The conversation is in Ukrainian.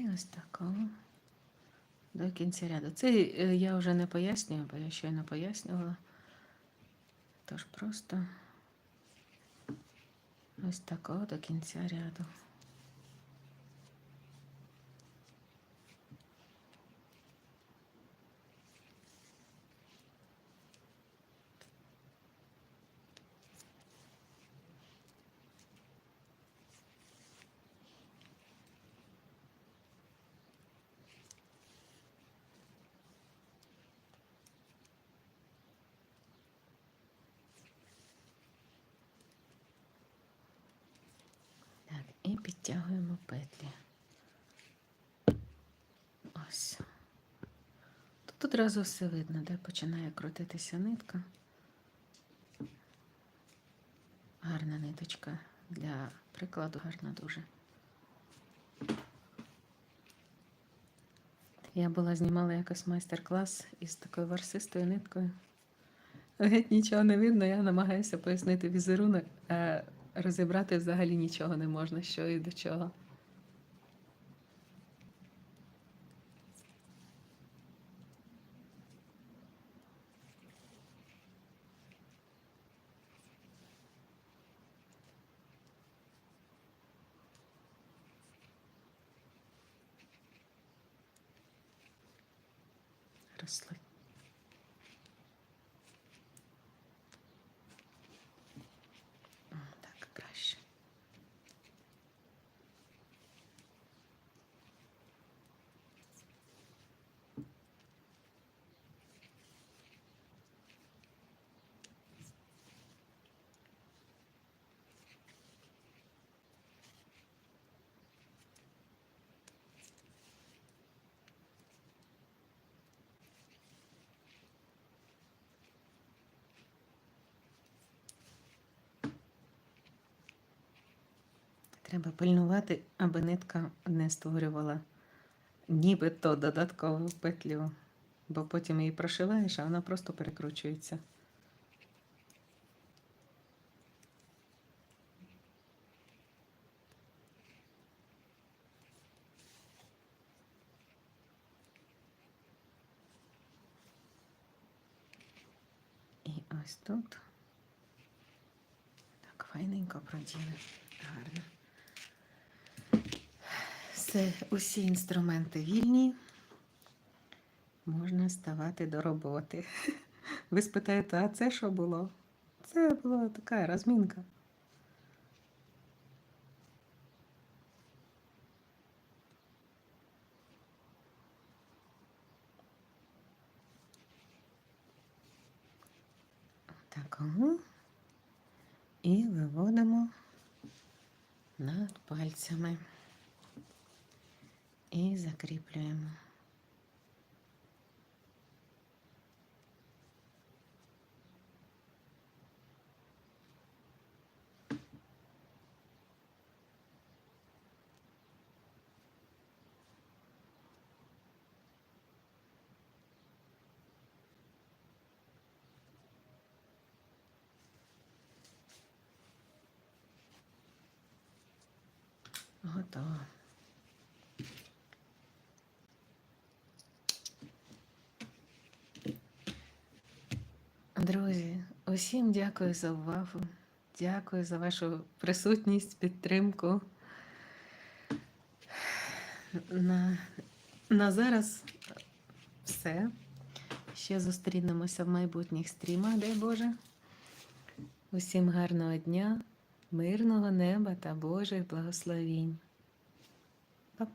І ось такого до кінця ряду. Це е, я вже не пояснюю, бо я щойно пояснювала. Тож просто ось такого до кінця ряду. Так, і підтягуємо петлі. Ось. Тут одразу все видно, де починає крутитися нитка. Гарна ниточка для прикладу, гарна дуже. Я була знімала якось майстер-клас із такою варсистою ниткою. Геть нічого не видно, я намагаюся пояснити візерунок, а розібрати взагалі нічого не можна, що і до чого. Росли. О, Так, краще. Треба пильнувати, аби нитка не створювала нібито додаткову петлю, бо потім її прошиваєш, а вона просто перекручується. І ось тут. Так, файненько проділи. Гарно. Все, усі інструменти вільні. Можна ставати до роботи. Ви спитаєте, а це що було? Це була така розмінка. Такому. І виводимо над пальцями. І закріплюємо. Готово. Друзі, усім дякую за увагу. Дякую за вашу присутність, підтримку. На, на зараз все. Ще зустрінемося в майбутніх стрімах, дай Боже. Усім гарного дня, мирного неба та Божих благословінь. Па-па.